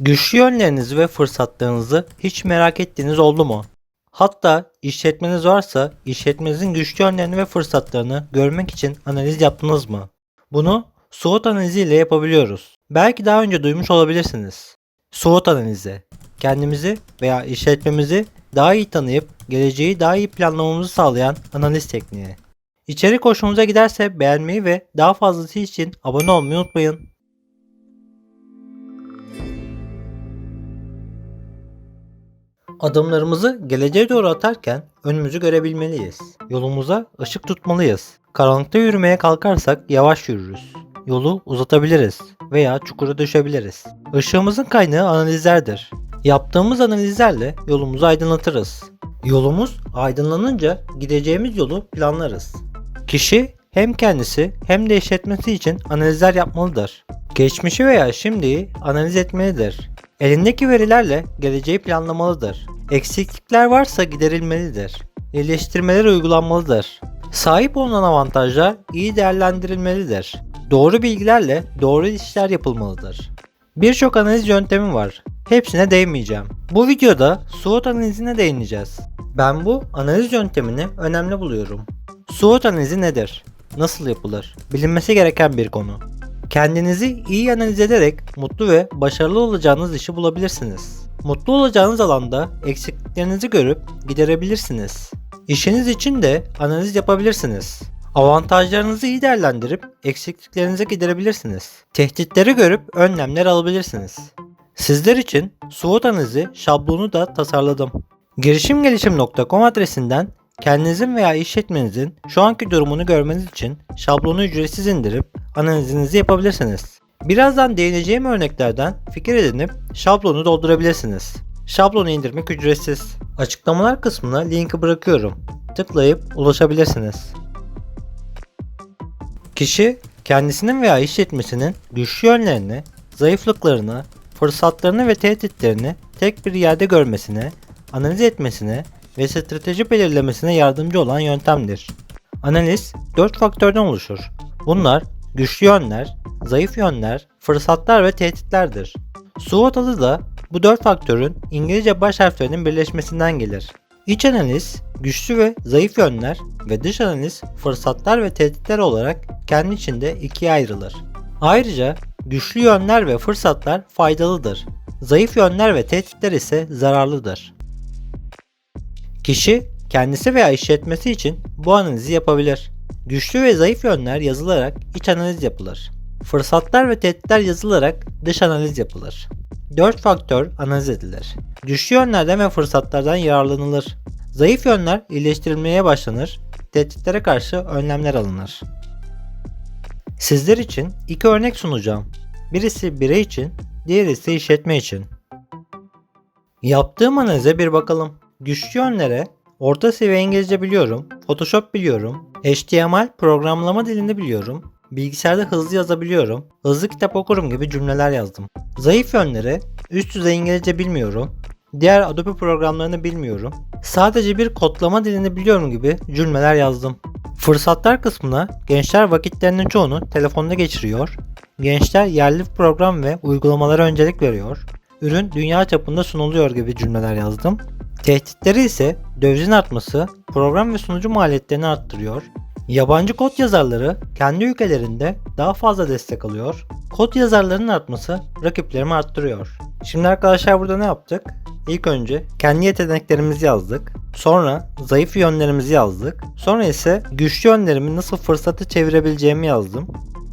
Güçlü yönlerinizi ve fırsatlarınızı hiç merak ettiğiniz oldu mu? Hatta işletmeniz varsa işletmenizin güçlü yönlerini ve fırsatlarını görmek için analiz yaptınız mı? Bunu SWOT analizi ile yapabiliyoruz. Belki daha önce duymuş olabilirsiniz. SWOT analizi, kendimizi veya işletmemizi daha iyi tanıyıp geleceği daha iyi planlamamızı sağlayan analiz tekniği. İçerik hoşunuza giderse beğenmeyi ve daha fazlası için abone olmayı unutmayın. Adımlarımızı geleceğe doğru atarken önümüzü görebilmeliyiz. Yolumuza ışık tutmalıyız. Karanlıkta yürümeye kalkarsak yavaş yürürüz. Yolu uzatabiliriz veya çukura düşebiliriz. Işığımızın kaynağı analizlerdir. Yaptığımız analizlerle yolumuzu aydınlatırız. Yolumuz aydınlanınca gideceğimiz yolu planlarız. Kişi hem kendisi hem de işletmesi için analizler yapmalıdır. Geçmişi veya şimdiyi analiz etmelidir. Elindeki verilerle geleceği planlamalıdır. Eksiklikler varsa giderilmelidir. İyileştirmeler uygulanmalıdır. Sahip olunan avantajlar iyi değerlendirilmelidir. Doğru bilgilerle doğru işler yapılmalıdır. Birçok analiz yöntemi var. Hepsine değinmeyeceğim. Bu videoda SWOT analizine değineceğiz. Ben bu analiz yöntemini önemli buluyorum. SWOT analizi nedir? Nasıl yapılır? Bilinmesi gereken bir konu. Kendinizi iyi analiz ederek mutlu ve başarılı olacağınız işi bulabilirsiniz. Mutlu olacağınız alanda eksikliklerinizi görüp giderebilirsiniz. İşiniz için de analiz yapabilirsiniz. Avantajlarınızı iyi değerlendirip eksikliklerinizi giderebilirsiniz. Tehditleri görüp önlemler alabilirsiniz. Sizler için SWOT analizi şablonu da tasarladım. Girişimgelişim.com adresinden kendinizin veya işletmenizin şu anki durumunu görmeniz için şablonu ücretsiz indirip analizinizi yapabilirsiniz. Birazdan değineceğim örneklerden fikir edinip şablonu doldurabilirsiniz. Şablonu indirmek ücretsiz. Açıklamalar kısmına linki bırakıyorum. Tıklayıp ulaşabilirsiniz. Kişi kendisinin veya işletmesinin güçlü yönlerini, zayıflıklarını, fırsatlarını ve tehditlerini tek bir yerde görmesine, analiz etmesine ve strateji belirlemesine yardımcı olan yöntemdir. Analiz 4 faktörden oluşur. Bunlar güçlü yönler, zayıf yönler, fırsatlar ve tehditlerdir. SWOT adı da bu 4 faktörün İngilizce baş harflerinin birleşmesinden gelir. İç analiz, güçlü ve zayıf yönler ve dış analiz, fırsatlar ve tehditler olarak kendi içinde ikiye ayrılır. Ayrıca güçlü yönler ve fırsatlar faydalıdır. Zayıf yönler ve tehditler ise zararlıdır. Kişi kendisi veya işletmesi için bu analizi yapabilir. Güçlü ve zayıf yönler yazılarak iç analiz yapılır. Fırsatlar ve tehditler yazılarak dış analiz yapılır. 4 faktör analiz edilir. Güçlü yönlerden ve fırsatlardan yararlanılır. Zayıf yönler iyileştirilmeye başlanır. Tehditlere karşı önlemler alınır. Sizler için iki örnek sunacağım. Birisi birey için, diğeri ise işletme için. Yaptığım analize bir bakalım. Güçlü yönlere orta seviye İngilizce biliyorum, Photoshop biliyorum, HTML programlama dilini biliyorum, bilgisayarda hızlı yazabiliyorum, hızlı kitap okurum gibi cümleler yazdım. Zayıf yönleri üst düzey İngilizce bilmiyorum, diğer Adobe programlarını bilmiyorum, sadece bir kodlama dilini biliyorum gibi cümleler yazdım. Fırsatlar kısmına gençler vakitlerinin çoğunu telefonda geçiriyor, gençler yerli program ve uygulamalara öncelik veriyor, ürün dünya çapında sunuluyor gibi cümleler yazdım. Tehditleri ise dövizin artması program ve sunucu maliyetlerini arttırıyor. Yabancı kod yazarları kendi ülkelerinde daha fazla destek alıyor. Kod yazarlarının artması rakiplerimi arttırıyor. Şimdi arkadaşlar burada ne yaptık? İlk önce kendi yeteneklerimizi yazdık. Sonra zayıf yönlerimizi yazdık. Sonra ise güçlü yönlerimi nasıl fırsatı çevirebileceğimi yazdım.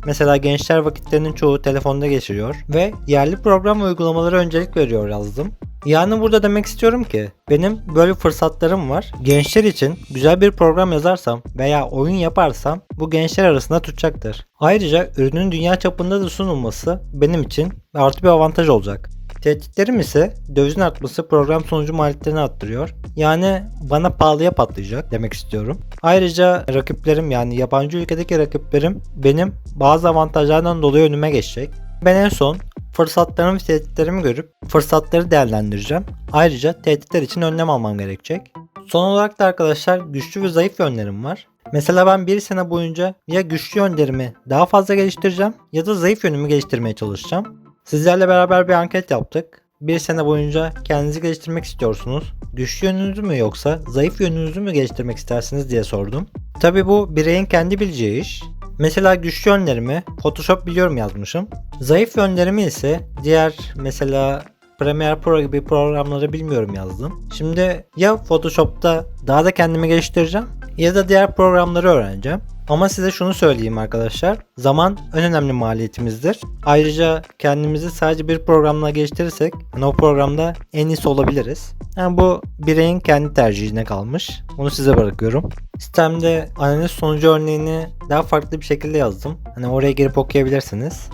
Mesela gençler vakitlerinin çoğu telefonda geçiriyor ve yerli program ve uygulamalara öncelik veriyor yazdım. Yani burada demek istiyorum ki benim böyle fırsatlarım var. Gençler için güzel bir program yazarsam veya oyun yaparsam bu gençler arasında tutacaktır. Ayrıca ürünün dünya çapında da sunulması benim için artı bir avantaj olacak. Tehditlerim ise dövizin artması program sonucu maliyetlerini arttırıyor. Yani bana pahalıya patlayacak demek istiyorum. Ayrıca rakiplerim yani yabancı ülkedeki rakiplerim benim bazı avantajlardan dolayı önüme geçecek. Ben en son fırsatlarımı ve tehditlerimi görüp fırsatları değerlendireceğim. Ayrıca tehditler için önlem almam gerekecek. Son olarak da arkadaşlar güçlü ve zayıf yönlerim var. Mesela ben bir sene boyunca ya güçlü yönlerimi daha fazla geliştireceğim ya da zayıf yönümü geliştirmeye çalışacağım. Sizlerle beraber bir anket yaptık. Bir sene boyunca kendinizi geliştirmek istiyorsunuz. Güçlü yönünüzü mü yoksa zayıf yönünüzü mü geliştirmek istersiniz diye sordum. Tabi bu bireyin kendi bileceği iş. Mesela güçlü yönlerimi Photoshop biliyorum yazmışım. Zayıf yönlerimi ise diğer mesela Premiere Pro gibi programları bilmiyorum yazdım. Şimdi ya Photoshop'ta daha da kendimi geliştireceğim ya da diğer programları öğreneceğim. Ama size şunu söyleyeyim arkadaşlar. Zaman en önemli maliyetimizdir. Ayrıca kendimizi sadece bir programla geliştirirsek hani o programda en iyisi olabiliriz. Yani bu bireyin kendi tercihine kalmış. Onu size bırakıyorum. Sistemde analiz sonucu örneğini daha farklı bir şekilde yazdım. Hani oraya girip okuyabilirsiniz.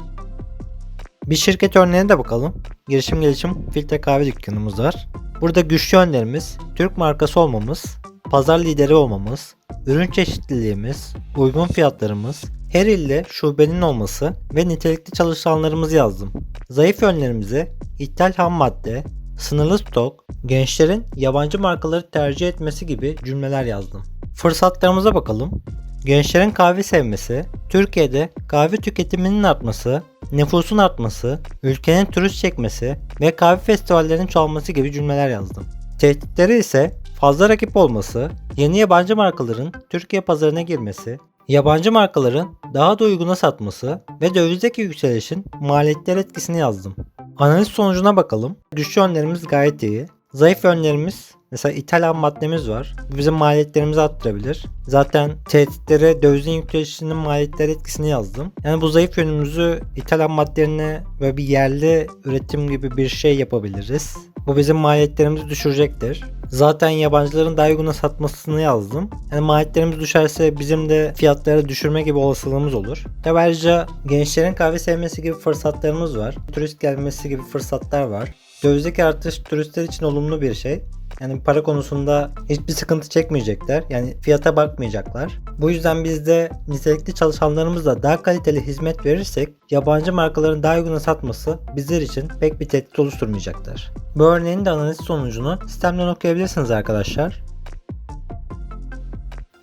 Bir şirket örneğine de bakalım. Girişim gelişim filtre kahve dükkanımız var. Burada güçlü yönlerimiz, Türk markası olmamız, pazar lideri olmamız, ürün çeşitliliğimiz, uygun fiyatlarımız, her ilde şubenin olması ve nitelikli çalışanlarımızı yazdım. Zayıf yönlerimizi ithal ham madde, sınırlı stok, gençlerin yabancı markaları tercih etmesi gibi cümleler yazdım. Fırsatlarımıza bakalım. Gençlerin kahve sevmesi, Türkiye'de kahve tüketiminin artması, nüfusun artması, ülkenin turist çekmesi ve kahve festivallerinin çoğalması gibi cümleler yazdım. Tehditleri ise fazla rakip olması, yeni yabancı markaların Türkiye pazarına girmesi, yabancı markaların daha da uyguna satması ve dövizdeki yükselişin maliyetler etkisini yazdım. Analiz sonucuna bakalım. Güçlü yönlerimiz gayet iyi. Zayıf yönlerimiz Mesela ithal ham maddemiz var. Bu bizim maliyetlerimizi arttırabilir. Zaten tehditlere dövizin yükselişinin maliyetler etkisini yazdım. Yani bu zayıf yönümüzü ithal ham maddelerine ve bir yerli üretim gibi bir şey yapabiliriz. Bu bizim maliyetlerimizi düşürecektir. Zaten yabancıların daha uyguna satmasını yazdım. Yani maliyetlerimiz düşerse bizim de fiyatları düşürme gibi olasılığımız olur. Tabi ayrıca gençlerin kahve sevmesi gibi fırsatlarımız var. Turist gelmesi gibi fırsatlar var. Dövizdeki artış turistler için olumlu bir şey. Yani para konusunda hiçbir sıkıntı çekmeyecekler. Yani fiyata bakmayacaklar. Bu yüzden biz de nitelikli çalışanlarımızla daha kaliteli hizmet verirsek yabancı markaların daha uyguna satması bizler için pek bir tehdit oluşturmayacaktır. Bu örneğin de analiz sonucunu sistemden okuyabilirsiniz arkadaşlar.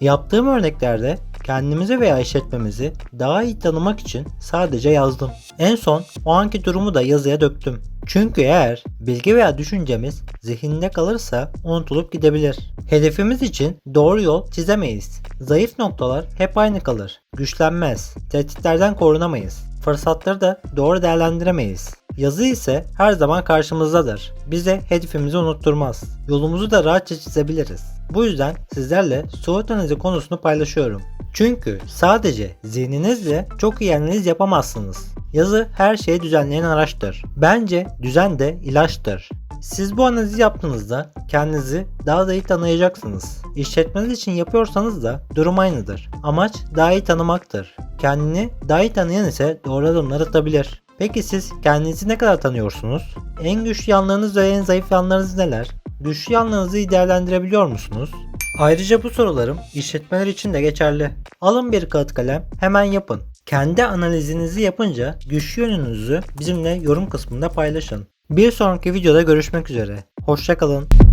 Yaptığım örneklerde kendimizi veya işletmemizi daha iyi tanımak için sadece yazdım. En son o anki durumu da yazıya döktüm. Çünkü eğer bilgi veya düşüncemiz zihinde kalırsa unutulup gidebilir. Hedefimiz için doğru yol çizemeyiz. Zayıf noktalar hep aynı kalır. Güçlenmez. Tehditlerden korunamayız. Fırsatları da doğru değerlendiremeyiz. Yazı ise her zaman karşımızdadır. Bize hedefimizi unutturmaz. Yolumuzu da rahatça çizebiliriz. Bu yüzden sizlerle SWOT analizi konusunu paylaşıyorum. Çünkü sadece zihninizle çok iyi analiz yapamazsınız. Yazı her şeyi düzenleyen araçtır. Bence düzen de ilaçtır. Siz bu analizi yaptığınızda kendinizi daha da iyi tanıyacaksınız. İşletmeniz için yapıyorsanız da durum aynıdır. Amaç daha iyi tanımaktır. Kendini daha iyi tanıyan ise doğru adımlar atabilir. Peki siz kendinizi ne kadar tanıyorsunuz? En güçlü yanlarınız ve en zayıf yanlarınız neler? Güçlü yanlarınızı değerlendirebiliyor musunuz? Ayrıca bu sorularım işletmeler için de geçerli. Alın bir kağıt kalem hemen yapın. Kendi analizinizi yapınca güçlü yönünüzü bizimle yorum kısmında paylaşın. Bir sonraki videoda görüşmek üzere. Hoşçakalın.